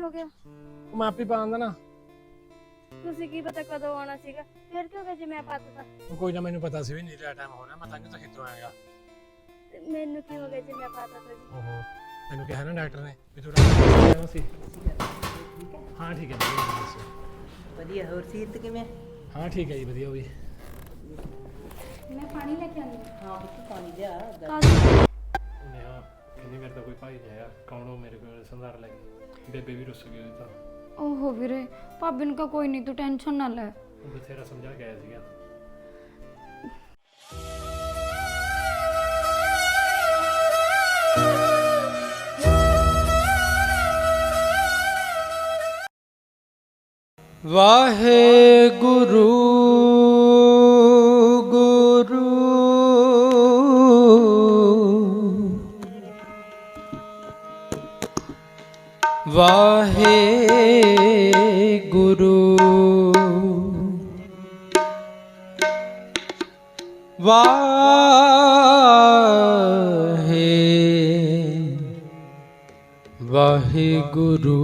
ਹੋ ਗਿਆ? ਮਾਪੀ ਪਾਉਂਦਾ ਨਾ। ਤੁਸੀਂ ਕੀ ਪਤਾ ਕਦੋਂ ਆਉਣਾ ਸੀਗਾ? ਫਿਰ ਕਿਉਂ ਗਿਆ ਜੇ ਮੈਂ ਪਤਾ ਕੋਈ ਨਾ ਮੈਨੂੰ ਪਤਾ ਸੀ ਵੀ ਨੀਲਾ ਟਾਈਮ ਹੋ ਰਿਹਾ ਮੈਂ ਤਾਂ ਤਾਂ ਖੇਤੋਂ ਆਏਗਾ ਮੈਨੂੰ ਕੀ ਹੋ ਗਿਆ ਜੇ ਮੈਂ ਪਤਾ ਤਾਂ ਜੀ? ਓਹੋ ਮੈਨੂੰ ਕਿਹਾ ਨਾ ਡਾਕਟਰ ਨੇ ਵੀ ਤੂੰ ਜਾਣਾ ਸੀ। ਹਾਂ ਠੀਕ ਹੈ ਵਧੀਆ ਦੱਸੋ। ਵਧੀਆ ਹੋਰ ਸੀਰਤ ਕਿਵੇਂ? ਹਾਂ ਠੀਕ ਹੈ ਜੀ ਵਧੀਆ ਉਹ ਵੀ। ਮੈਂ ਪਾਣੀ ਲੈ ਕੇ ਆਉਂਦੀ ਹਾਂ। ਪੁੱਤ ਪਾਣੀ ਲਿਆ ਹਾਂ ਨੇਹਾ ਮੇਰੇ ਤਾਂ ਕੋਈ ਭਾਈ ਨਹੀਂ ਆਇਆ ਕੌਣ ਉਹ ਮੇਰੇ ਕੋਲ ਸੰਧਾਰ ਲੈ ਕੇ ਬੇਬੇ ਵੀ ਰੁੱਸ ਗਈ ਉਹਦੀ ਤਾਂ। ਓਹੋ ਵੀਰੇ ਭਾਬੀ ਨੂੰ ਕਹਾ ਕੋਈ ਨਹੀਂ ਤੂੰ ਟੈਨਸ਼ਨ ਨਾ ਲੈ। ਉਹ ਬਥੇਰਾ ਸਮਝਾ ਕੇ ਆਇਆ ਸੀਗਾ। ਵਾਹਿਗੁਰੂ ਵਾਹਿਗੁਰੂ। ਵਾਹੇ ਵਾਹਿਗੁਰੂ।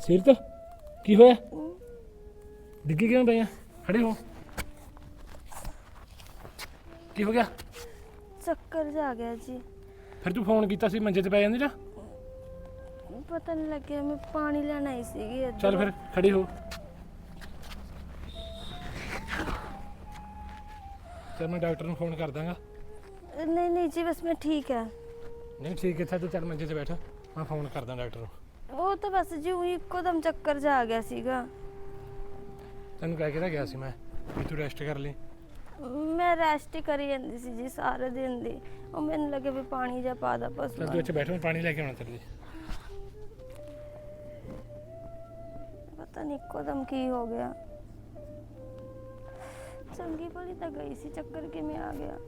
ਸਿਰਤ ਕੀ ਹੋਇਆ? ਡਿੱਗੀ ਕਿਉਂ ਪਈ ਆ? ਖੜੇ ਹੋ। ਕੀ ਹੋ ਗਿਆ? ਚੱਕਰ ਜਾ ਗਿਆ ਜੀ। ਫਿਰ ਤੂੰ ਫੋਨ ਕੀਤਾ ਸੀ ਮੰਜੇ ਤੇ ਪੈ ਜਾਂਦੀ ਨਾ ਪਤਾ ਨਹੀਂ ਲੱਗਿਆ ਮੈਂ ਪਾਣੀ ਲੈਣ ਆਈ ਸੀਗੀ ਇੱਧਰ। ਚੱਲ ਫਿਰ ਖੜੀ ਹੋ। ਚੱਲ ਮੈਂ ਡਾਕਟਰ ਨੂੰ ਫੋਨ ਕਰ ਦਾਂਗਾ ਨਹੀਂ ਨਹੀਂ ਜੀ ਬਸ ਮੈਂ ਠੀਕ ਹੈ ਨਹੀਂ ਠੀਕ ਹੈ ਤੂੰ ਚੱਲ ਮੰਜੇ ਤੇ ਬੈਠ। ਮੈਂ ਫੋਨ ਕਰਦਾ ਡਾਕਟਰ ਨੂੰ। ਉਹ ਤਾਂ ਬਸ ਜੀ ਉਹੀ ਇੱਕੋ ਦਮ ਚੱਕਰ ਜਾ ਆ ਗਿਆ ਸੀਗਾ। ਤੈਨੂੰ ਕਹਿ ਕੇ ਤਾਂ ਗਿਆ ਸੀ ਮੈਂ ਵੀ ਤੂੰ ਰੈਸਟ ਕਰ ਲਈ ਮੈਂ ਰੈਸਟ ਹੀ ਕਰੀ ਜਾਂਦੀ ਸੀ ਜੀ ਸਾਰੇ ਦਿਨ ਦੀ। ਉਹ ਮੈਨੂੰ ਲੱਗੇ ਵੀ ਪਾਣੀ ਜਾ ਪਾ ਦਾ ਚੱਲ ਤੂੰ ਪਸੂ ਇੱਥੇ ਬੈਠ ਮੈਂ ਪਾਣੀ ਲੈ ਕੇ ਆਉਣਾ ਤੇਰੇ ਲਈ। ਪਤਾ ਨਹੀਂ ਇੱਕੋ ਦਮ ਕੀ ਹੋ ਗਿਆ। ਚੰਗੀ ਭਲੀ ਤਾਂ ਗਈ ਸੀ ਚੱਕਰ ਕਿਵੇਂ ਆ ਗਿਆ।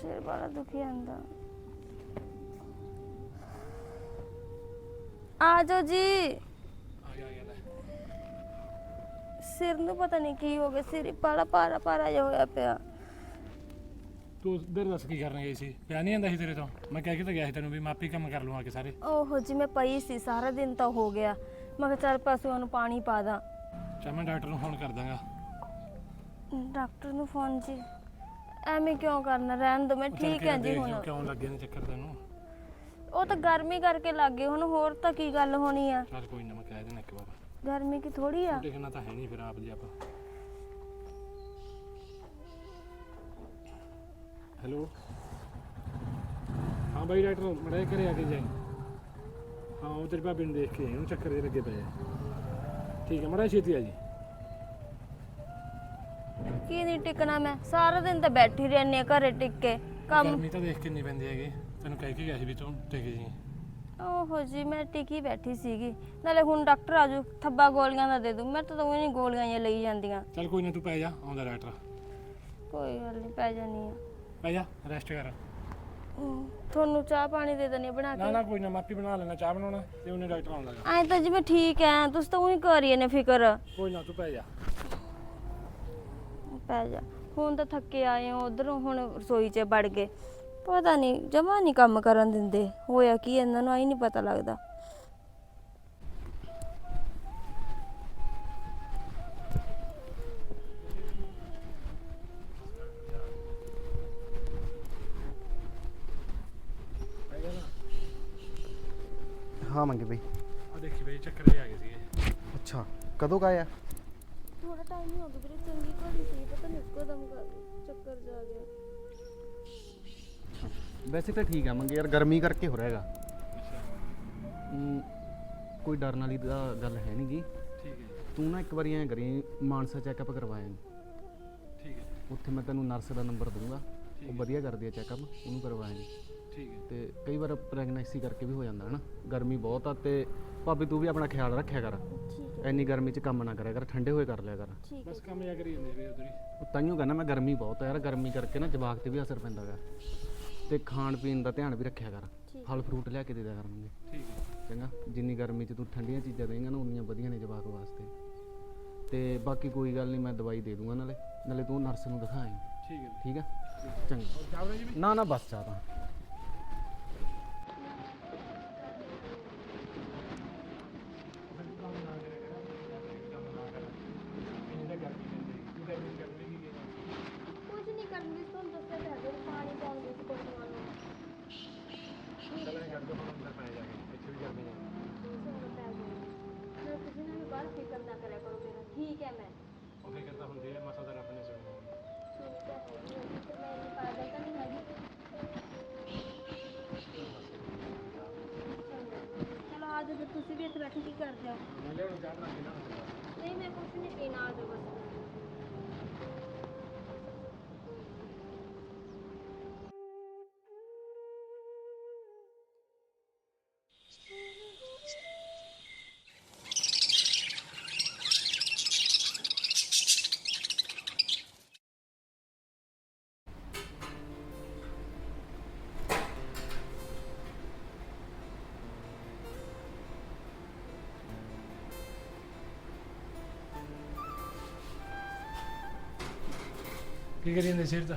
ਸਿਰ ਬੜਾ ਦੁਖੀ ਆਂਦਾ ਆ ਜਾਓ ਜੀ। ਲੈ। ਸਿਰ ਨੂੰ ਪਤਾ ਨਹੀਂ ਕੀ ਹੋ ਗਿਆ ਸਿਰ ਬੜਾ ਭਾਰਾ ਭਾਰਾ ਜਿਹਾ ਹੋਇਆ ਪਿਆ। ਤੂੰ ਉਧਰ ਦੱਸ ਕੀ ਕਰਨ ਗਈ ਸੀ? ਪਿਆ ਨਹੀਂ ਆਂਦਾ ਸੀ ਤੇਰੇ ਤੋਂ? ਮੈਂ ਕਹਿ ਕੇ ਤਾਂ ਗਿਆ ਸੀ ਤੈਨੂੰ ਵੀ ਮਾਪੀ ਕੰਮ ਕਰ ਲਵਾਂ ਕੇ ਸਾਰੇ। ਓਹੋ ਜੀ ਮੈਂ ਪਈ ਸੀ ਸਾਰਾ ਦਿਨ ਤਾਂ ਹੋ ਗਿਆ। ਮੈਂ ਕਿਹਾ ਚੱਲ ਪਸ਼ੂਆਂ ਨੂੰ ਪਾਣੀ ਪਾ ਦਾਂ। ਚੱਲ ਮੈਂ ਡਾਕਟਰ ਨੂੰ ਫੋਨ ਕਰ ਦਾਂਗਾ। ਡਾਕਟਰ ਨੂੰ ਫੋਨ ਜੀ। ਐਵੇਂ ਕਿਉਂ ਕਰਨਾ? ਰਹਿਣ ਦੋ ਮੈਂ ਠੀਕ ਹਾਂ ਜੀ ਹੁਣ। ਕਿਉਂ ਲੱਗੇ ਨੇ ਚੱਕਰ ਤੈਨੂੰ। ਉਹ ਤਾਂ ਗਰਮੀ ਕਰਕੇ ਲੱਗ ਗਏ ਹੁਣ ਹੋਰ ਤਾਂ ਕੀ ਗੱਲ ਹੋਣੀ ਆ? ਚੱਲ ਕੋਈ ਨਾ ਮੈਂ ਕਹਿ ਦੇਣਾ ਇੱਕ ਵਾਰ। ਗਰਮੀ ਕੀ ਥੋੜੀ ਆ? ਦੇਖਣਾ ਤਾਂ ਹੈ ਨਹੀਂ ਫਿਰ ਆਪ ਜੀ ਆਪਾਂ। ਹੈਲੋ? ਹਾਂ ਬਾਈ ਡਾਕਟਰ ਮੜੇ ਘਰੇ ਆ ਕੇ ਜਾਈ। ਹਾਂ ਉਹ ਤੇਰੀ ਭਾਬੀ ਨੂੰ ਦੇਖ ਕੇ ਉਹਨੂੰ ਚੱਕਰ ਦੇ ਲੱਗੇ ਪਏ ਆ। ਠੀਕ ਹੈ ਮੜਾ ਛੇਤੀ ਆ ਜੀ। ਕੀ ਨਹੀਂ ਟਿਕਣਾ ਮੈਂ? ਸਾਰਾ ਦਿਨ ਤਾਂ ਬੈਠੀ ਰਹਿੰਦੀ ਆ ਘਰੇ ਟਿਕ ਕੇ। ਕੰਮ ਗਰਮੀ ਤਾਂ ਦੇਖ ਕਿੰਨੀ ਪੈਂਦੀ ਹੈਗੀ। ਤੈਨੂੰ ਕਹਿ ਕੇ ਗਿਆ ਸੀ ਵੀ ਤੂੰ ਟਿਕ ਜੀ। ਓਹੋ ਜੀ ਮੈਂ ਟਿਕੀ ਬੈਠੀ ਸੀਗੀ। ਨਾਲੇ ਹੁਣ ਡਾਕਟਰ ਆਜੂ ਥੱਬਾ ਗੋਲੀਆਂ ਦਾ ਦੇ ਦੂੰ ਮੈਂ ਤਾਂ ਦੋਵੇਂ ਨਹੀਂ ਗੋਲੀਆਂ ਹੀ ਲਈ ਜਾਂਦੀਆਂ। ਚੱਲ ਕੋਈ ਨਾ ਤੂੰ ਪੈ ਜਾ ਆਉਂਦਾ ਡਾਕਟਰ ਕੋਈ ਗੱਲ ਨਹੀਂ ਪੈ ਜਾਨੀ ਆ। ਪੈ ਜਾ ਰੈਸਟ ਕਰ। ਹਮ, ਤੁਹਾਨੂੰ ਚਾਹ ਪਾਣੀ ਦੇ ਦਨੀ ਬਣਾ ਨਾ ਕੇ। ਨਾ ਕੋਈ ਨਾ ਮਾਪੀ ਬਣਾ ਲੈਣਾ ਚਾਹ ਬਣਾਉਣਾ ਤੇ ਉਹਨੇ ਡਾਕਟਰ ਆਉਂਦਾ ਗਾ। ਐਂ ਤਾਂ ਜੀ ਮੈਂ ਠੀਕ ਐ ਤੁਸੀਂ ਤਾਂ ਉਹੀ ਕਰੀਏ ਨੇ ਫਿਕਰ। ਕੋਈ ਨਾ ਤੂੰ ਪੈ ਜਾ। ਪੈ ਜਾ। ਹੁਣ ਤਾਂ ਥੱਕੇ ਆਏ ਹੋ ਉਧਰੋਂ ਹੁਣ ਰਸੋਈ 'ਚ ਵੜ ਗਏ। ਪਤਾ ਨਹੀਂ ਜਮਾ ਨਹੀਂ ਕੰਮ ਕਰਨ ਦਿੰਦੇ। ਹੋਇਆ ਕੀ ਇਹਨਾਂ ਨੂੰ ਆਈ ਨਹੀਂ ਪਤਾ ਲੱਗਦਾ। ਹਾਂ ਮੰਗੇ ਬਈ। ਆ ਦੇਖੀ ਬਈ ਚੱਕਰ ਜੇ ਆ ਗਏ ਸੀਗੇ। ਅੱਛਾ ਕਦੋਂ ਕਾ ਆਇਆ ਥੋੜਾ ਟਾਈਮ ਹੀ ਹੋ ਗਿਆ ਵੀਰੇ ਚੰਗੀ ਘੜੀ ਸੀ ਪਤਾ ਨਹੀਂ ਇੱਕੋ ਦਮ ਕਰ ਚੱਕਰ ਜਾ ਗਿਆ। ਵੈਸੇ ਤਾਂ ਠੀਕ ਆ ਮੰਗੇ ਯਾਰ ਗਰਮੀ ਕਰਕੇ ਹੋ ਰਿਹਾ ਹੈਗਾ। ਕੋਈ ਡਰਨ ਵਾਲੀ ਤਾਂ ਗੱਲ ਹੈ ਨਹੀਂ ਗੀ। ਠੀਕ ਹੈ ਜੀ, ਤੂੰ ਨਾ ਇੱਕ ਵਾਰੀ ਐਂ ਕਰੀ ਮਾਨਸਾ ਚੈੱਕਅਪ ਕਰਵਾਇਆ ਠੀਕ ਹੈ ਉੱਥੇ ਮੈਂ ਤੈਨੂੰ ਨਰਸ ਦਾ ਨੰਬਰ ਦੂੰਗਾ ਉਹ ਵਧੀਆ ਕਰਦੀ ਆ ਚੈੱਕਅਪ ਉਹਨੂੰ ਕਰਵਾਇਆ ਠੀਕ ਹੈ। ਤੇ ਕਈ ਵਾਰ ਪ੍ਰੈਗਨੈਂਸੀ ਕਰਕੇ ਵੀ ਹੋ ਜਾਂਦਾ ਹਨਾ। ਗਰਮੀ ਬਹੁਤ ਆ ਤੇ ਭਾਬੀ ਤੂੰ ਵੀ ਆਪਣਾ ਖਿਆਲ ਰੱਖਿਆ ਕਰ। ਠੀਕ ਐਨੀ ਗਰਮੀ 'ਚ ਕੰਮ ਨਾ ਕਰਿਆ ਕਰ ਠੰਡੇ ਹੋਏ ਕਰ ਲਿਆ ਕਰ। ਠੀਕ ਬਸ ਕੰਮ ਜਾ ਕਰੀ ਜਾਂਦੇ ਵੀ ਉਧਰ ਹੀ। ਉਹ ਤਾਈਓ ਕਹਿੰਦਾ ਮੈਂ ਗਰਮੀ ਬਹੁਤ ਆ ਯਾਰ ਗਰਮੀ ਕਰਕੇ ਨਾ ਜਵਾਕ ਤੇ ਵੀ ਅਸਰ ਪੈਂਦਾ ਗਾ। ਤੇ ਖਾਣ ਪੀਣ ਦਾ ਧਿਆਨ ਵੀ ਰੱਖਿਆ ਕਰ। ਫਲ ਫਰੂਟ ਲਿਆ ਕੇ ਦੇ ਦਿਆ ਕਰਾਂਗੇ ਠੀਕ ਹੈ। ਚੰਗਾ? ਜਿੰਨੀ ਗਰਮੀ 'ਚ ਤੂੰ ਠੰਡੀਆਂ ਚੀਜ਼ਾਂ ਦੇਂਗਾ ਨਾ ਉਨੀਆਂ ਵਧੀਆ ਨੇ ਜਵਾਕ ਵਾਸਤੇ। ਤੇ ਬਾਕੀ ਕੋਈ ਗੱਲ ਨਹੀਂ ਮੈਂ ਦਵਾਈ ਦੇ ਦੂੰਗਾ ਨਾਲੇ। ਨਾਲੇ ਤੂੰ ਨਰਸ ਨੂੰ ਦਿਖਾਈ ਠੀਕ ਹੈ। ਠੀਕ ਹੈ ਚੰਗਾ। ਨਾ ਨਾ ਬਸ ਚਾਹ ਤਾਂ। ਕੀ ਕਰੀ ਜਾਂਦੇ ਸਿਰ ਤਾਂ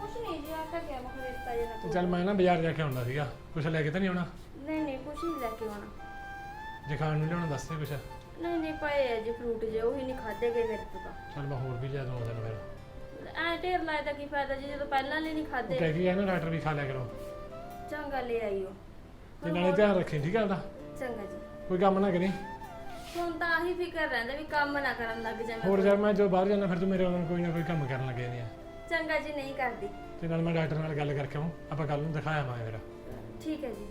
ਕੁਝ ਨਹੀਂ ਜੀ ਆ ਤਾਂ ਗਿਆ ਮੈਂ ਰਿਸ਼ਤਾ ਜੇ ਤੇ ਚੱਲ ਮੈਂ ਨਾ ਬਾਜ਼ਾਰ ਜਾ ਕੇ ਆਉਂਦਾ ਸੀਗਾ। ਕੁਛ ਲੈ ਕੇ ਤਾਂ ਨਹੀਂ ਆਉਣਾ? ਨਹੀਂ ਨਹੀਂ ਕੁਝ ਨਹੀਂ ਲੈ ਕੇ ਆਉਣਾ। ਜੇ ਖਾਣ ਨੂੰ ਲਿਆਉਣਾ ਦੱਸ ਦੇ ਕੁਛ। ਨਹੀਂ ਨਹੀਂ ਪਏ ਆ ਜੀ ਫਰੂਟ ਜੇ ਉਹੀ ਨਹੀਂ ਖਾਦੇ ਗਏ ਮੇਰੇ ਤੋਂ ਤਾਂ। ਚੱਲ ਮੈਂ ਹੋਰ ਵੀ ਲਿਆ ਦੂੰਗਾ ਤੈਨੂੰ ਫਿਰ। ਐ ਢੇਰ ਲਾਇਆ ਤਾਂ ਕੀ ਫਾਇਦਾ ਜੀ ਜਦੋਂ ਪਹਿਲਾਂ ਲਈ ਨਹੀਂ ਉਹ ਖਾਦੇ ਕਹਿ ਕੇ ਗਿਆ ਨਾ ਡਾਕਟਰ ਵੀ ਖਾ ਲਿਆ ਕਰੋ। ਚੰਗਾ ਲੈ ਆਈਓ ਤੇ ਨਾਲੇ ਧਿਆਨ ਰੱਖੀ ਠੀਕ ਹੈ ਉਹਦਾ? ਚੰਗਾ ਜੀ। ਕੋਈ ਕੰਮ ਨਾ ਕਰੀ। ਹੁਣ ਤਾਂ ਆਹੀ ਫਿਕਰ ਰਹਿੰਦਾ ਵੀ ਕੰਮ ਨਾ ਕਰਨ ਲੱਗ ਜਾਵਾਂ ਹੋਰ ਜਦ ਮੈਂ ਜੋ ਬਾਹਰ ਜਾਣਾ ਫਿਰ ਤੂੰ ਮੇਰੇ ਨਾਲ ਕੋਈ ਨਾ ਕੋਈ ਕੰਮ ਕਰਨ ਲੱਗੇ ਨਹੀਂ ਚੰਗਾ ਜੀ ਨਹੀਂ ਕਰਦੀ। ਤੇ ਨਾਲ ਮੈਂ ਡਾਕਟਰ ਨਾਲ ਗੱਲ ਕਰਕੇ ਆਉਂ ਆਪਾਂ ਕੱਲ ਨੂੰ ਦਿਖਾਇਆ ਮੈਂ ਫਿਰ। ਠੀਕ ਹੈ ਜੀ।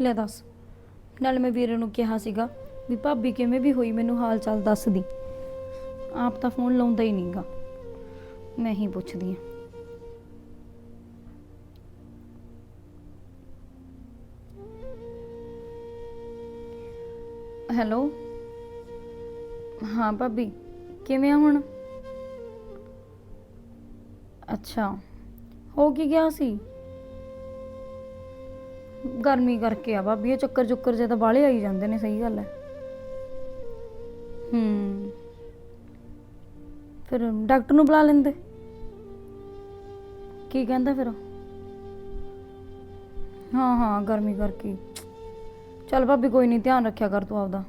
ਲੈ ਦੱਸ। ਨਾਲ ਮੈਂ ਵੀਰੇ ਨੂੰ ਕਿਹਾ ਸੀਗਾ ਵੀ ਭਾਬੀ ਕਿਵੇਂ ਵੀ ਹੋਈ ਮੈਨੂੰ ਹਾਲ ਚਾਲ ਦੱਸ ਦੀ ਆਪ ਤਾਂ ਫੋਨ ਲਾਉਂਦਾ ਹੀ ਨਹੀਂਗਾ। ਮੈਂ ਹੀ ਪੁੱਛਦੀ ਆ ਹੈਲੋ? ਹਾਂ ਭਾਬੀ, ਕਿਵੇਂ ਆ ਹੁਣ? ਅੱਛਾ, ਹੋ ਕੀ ਗਿਆ ਸੀ? ਗਰਮੀ ਕਰਕੇ ਆ ਭਾਬੀ, ਇਹ ਚੱਕਰ ਚੁੱਕਰ ਜੇ ਤਾਂ ਬਾਲੇ ਆਈ ਜਾਂਦੇ ਨੇ, ਸਹੀ ਗੱਲ ਹੈ। ਹੂੰ। ਫਿਰ ਡਾਕਟਰ ਨੂੰ ਬੁਲਾ ਲੈਂਦੇ। ਕੀ ਕਹਿੰਦਾ ਫਿਰ ਹਾਂ ਹਾਂ, ਗਰਮੀ ਕਰਕੇ। ਚੱਲ ਭਾਬੀ, ਕੋਈ ਨਹੀਂ, ਧਿਆਨ ਰੱਖਿਆ ਕਰ ਤੂੰ ਆਪਦਾ।